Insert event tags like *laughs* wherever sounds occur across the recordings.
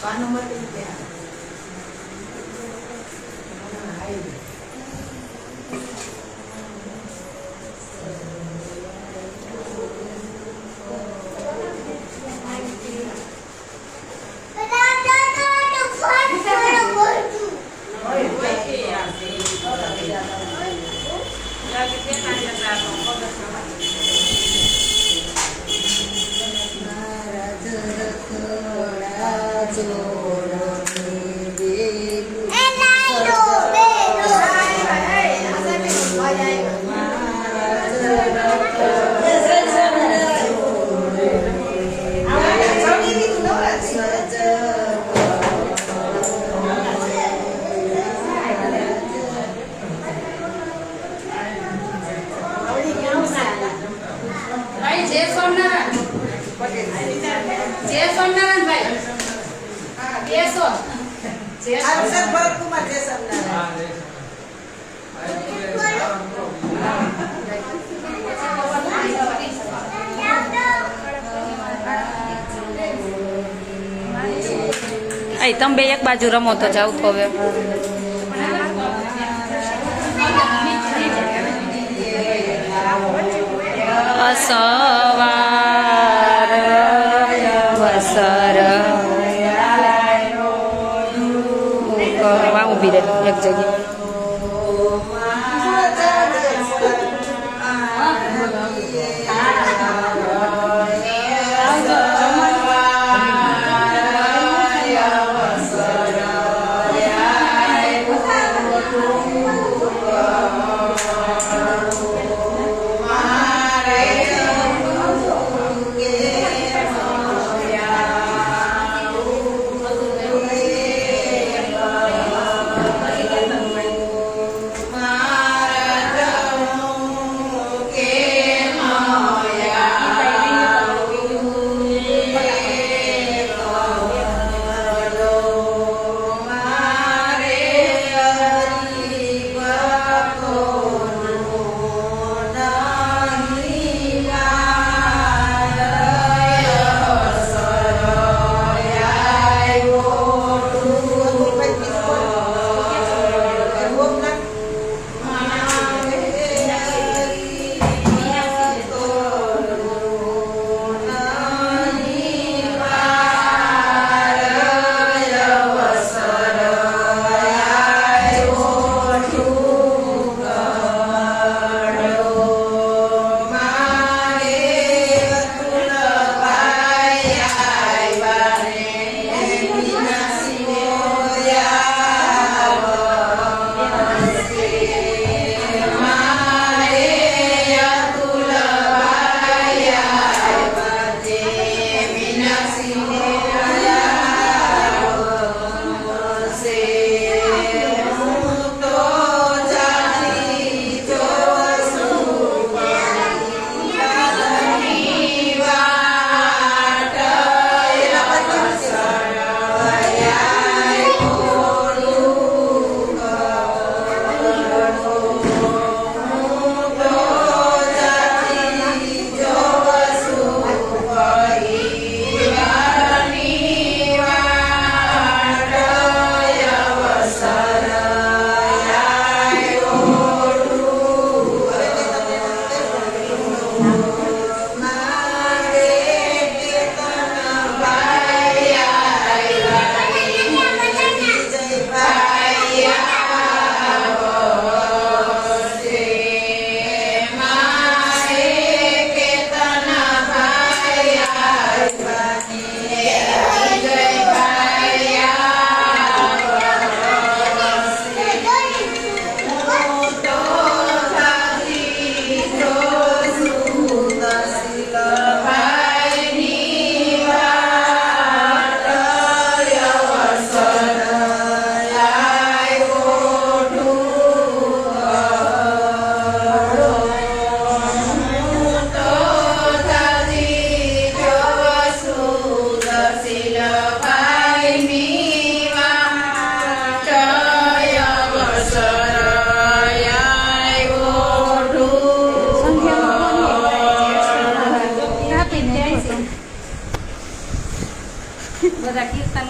Paano matindi? my અહીં તમે બે એક બાજુ રમો તો જાવ તો હવે. અસવાર વસર ઊભી રહે એક જગ્યાએ.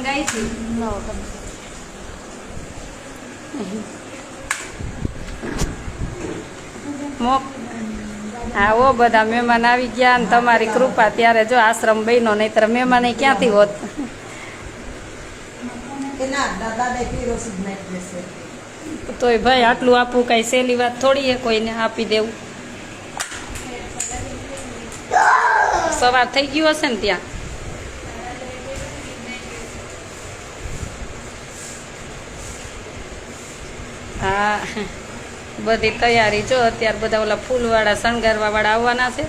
બધા છે. ઓ બધા મહેમાન આવી ગયા ને તમારી કૃપા ત્યારે જો આશ્રમ બન્યો નહીતર મહેમાન ક્યાંથી હોત? તોય ભાઈ આટલું આપવું કાંઈ સહેલી વાત થોડી એ કોઈને આપી દેવું? સવાર થઈ ગયું હશે ને ત્યાં? હા બધી તૈયારી જો, અત્યારે બધા ઓલા ફૂલવાળા શણગારવા વાળા આવવાના છે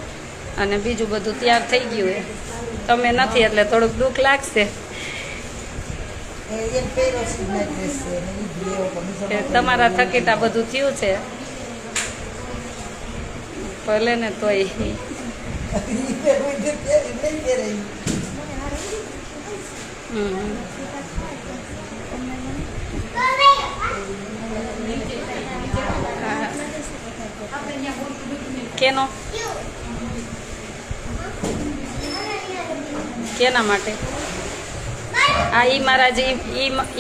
અને બીજું બધું તૈયાર થઈ ગયું હોય તમે નથી, એટલે થોડુંક દુઃખ લાગશે તમારા થકીતા બધું થયું છે ભલે ને તોય. હમ. કેનો? કેના માટે? આ ઈ મારા જે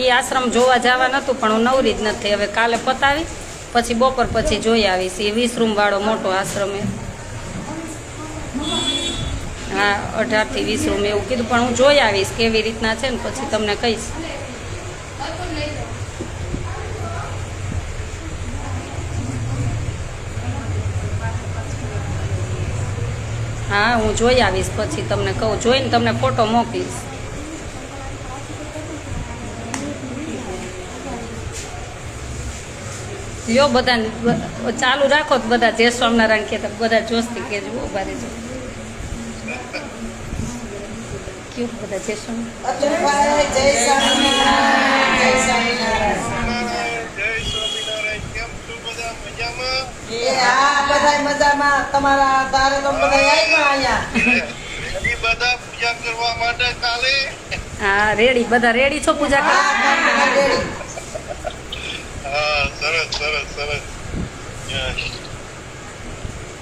એ આશ્રમ જોવા જવા નતું, પણ હું નવરી જ નથી. હવે કાલે પતાવી, પછી બપોર પછી જોઈ આવીશ. એ વીસ રૂમ વાળો મોટો આશ્રમ એ. હા, અઢારથી વીસ રૂમ એવું કીધું. પણ હું જોઈ આવીશ કેવી રીતના છે ને પછી તમને કહીશ. હા હું જોઈ આવીશ પછી તમને કહું. જોઈને તમને ફોટો મોકલીશ. લ્યો બધા ચાલુ રાખો તો બધા જય સ્વામિનારાયણ કહેતા બધા જોસ્તી કહેજો ઊભા રહેજો. કેવું બધા જય સ્વામિનારાયણ. જય સ્વામિનારાયણ જય સ્વામિનારાયણ. કેમ છો બધા મજામાં? એ આ બધાય મજામાં તમારા તારે તો બધા આવ્યા અહીંયા હજી બધા પૂજા કરવા માટે કાલે હા રેડી બધા રેડી છો પૂજા હા કરવા? રેડી. હા સરસ સરસ સરસ.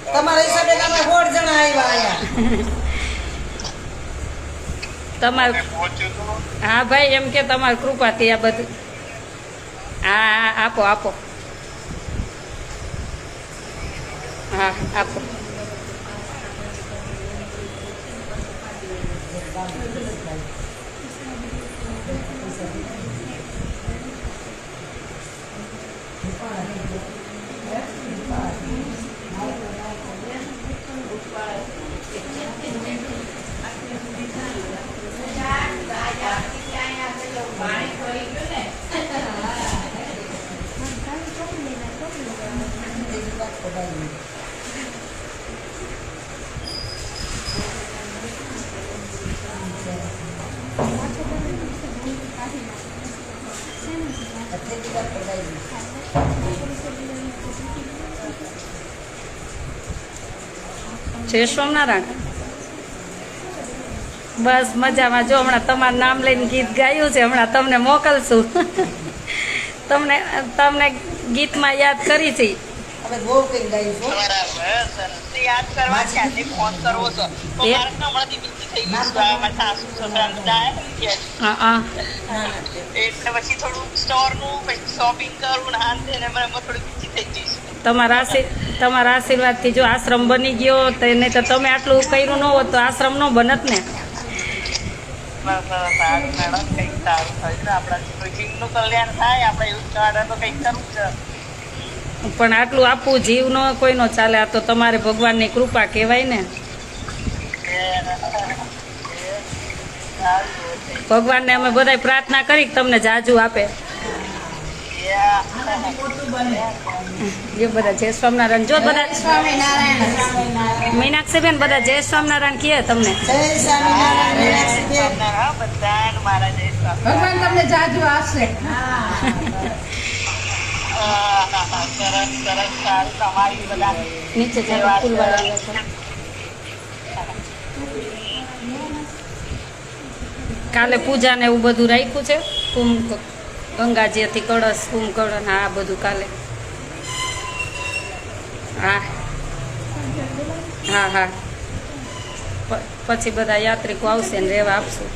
તમારા હિસાબે તમે સોળ જણા આવ્યા અહીંયા *laughs* તમાર? હા ભાઈ એમ કે તમારી કૃપાથી આ બધું. હા હા આપો આપો. હા આપો. જય સ્વામિનારાયણ. બસ મજામાં. જો હમણાં તમારું નામ લઈને ગીત ગાયું છે, હમણાં તમને મોકલશું. *laughs* તમને તમને ગીતમાં યાદ કરી છે. અમે બહુ કઈ ગાયું બરાબર સરસ. યાદ કરવા ક્યાંથી ફોન કરવો છો તો એ? મારે તો હમણાંથી બીજી થઈ ગઈ છે આ મારા સાસુ સસરા બધા આવ્યા ને કે હા હા. એટલે પછી થોડું સ્ટોરનું શોપિંગ કરવું ને આમ તેને મને બીજી થઈ ગઈ તમારા તમારા આશીર્વાદથી જો આશ્રમ બની ગયો તો એને તો તમે આટલું કર્યું ન હોત તો આશ્રમ નો બનત ને. બસ બસ સારું મેડમ કંઈક સારું થયું આપણા કલ્યાણ થાય આપણે એવું તો કંઈક કરવું છે. પણ આટલું આપવું જીવ ન કોઈનો ચાલે આ તો તમારે ભગવાનની કૃપા કહેવાય ને. ભગવાનને અમે બધાય પ્રાર્થના કરી તમને જાજુ આપે. જે બધા જય સ્વામિનારાયણ જો બધા મીનાક્ષીબેન બધા જય સ્વામિનારાયણ કહે તમને. ભગવાન તમને જાજુ આપશે કાલે પૂજા ને એવું બધું રાખ્યું છે. કુંભ, ગંગાજી હતી, કળશ કુંભકર્ણ આ બધું કાલે. હા. હા હા. પછી બધા યાત્રિકો આવશે ને રહેવા આપશું.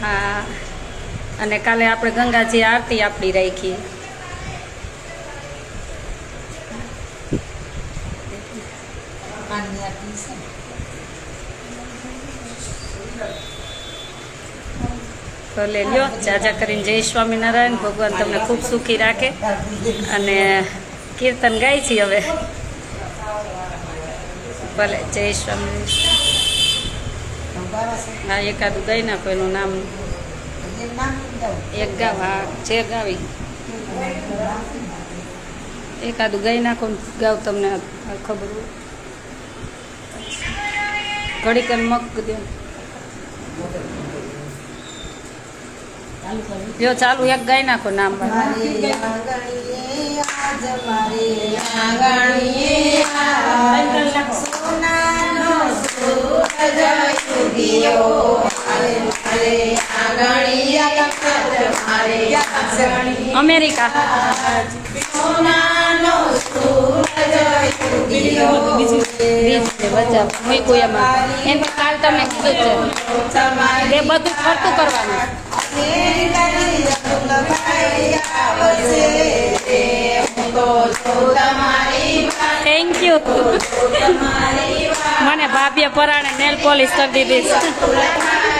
હા. અને કાલે આપણે ગંગાજી આરતી આપણી રાખી ભલે લ્યો, જાજા કરીને જય સ્વામિનારાયણ, ભગવાન તમને ખૂબ સુખી રાખે. અને કીર્તન ગાય છે હવે. ભલે, જય સ્વામિનારાયણ. હા, એકાદું ગઈ નાખો, એનું નામ એક ગાવ, હા જે ગાવી. એકાદું ગાઈ નાખો ગાવ તમને ખબર હોય. ઘડીક કર મગ દે. જો ચાલુ એક ગાઈ નાખો નામ સોનાનો અમેરિકા. એમાં કાલ તમે કીધું છે એ બધું ફરતું કરવાનું. થેન્ક યુ મને ભાભીએ પરાણે નેલ પોલિશ કરી દીધી.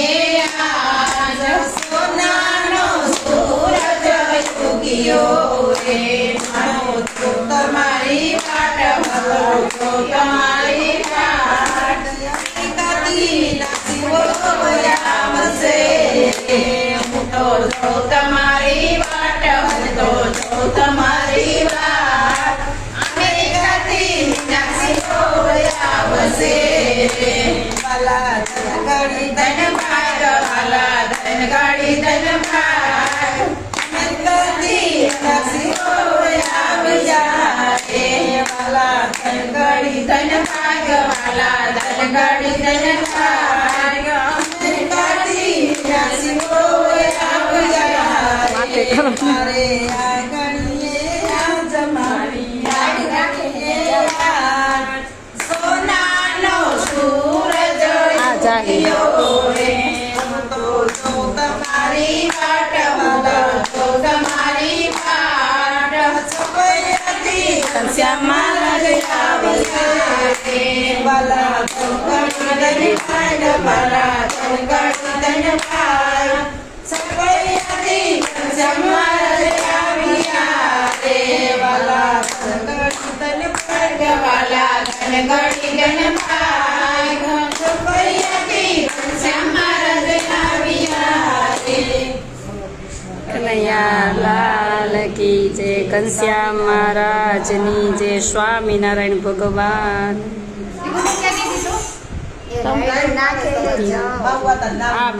ઉગ્યો રે મારો તો તમારી વાટ તમારી તો તમારી વાટ તો છો. તમારી વાલા ધન ગાડી ધન ભાગ જાય મારે આંગણીએ આજ મારી આંગણીએ આજ સોનાનો સૂરજ આ જાહી તમારી ગણી ભાઈ વાલા તો ગણી ધન ભાઈ સપૈયાથી શ્યામા રજ આવ્યા રે વાલા તો ગણી ધન ભાઈ વાલા ધન ગણી ધન ભાઈ સપૈયાથી શ્યામા રજ આવ્યા રે કનૈયા લાલ કી જય ઘનશ્યામ મહારાજની જય સ્વામિનારાયણ ભગવાન આમ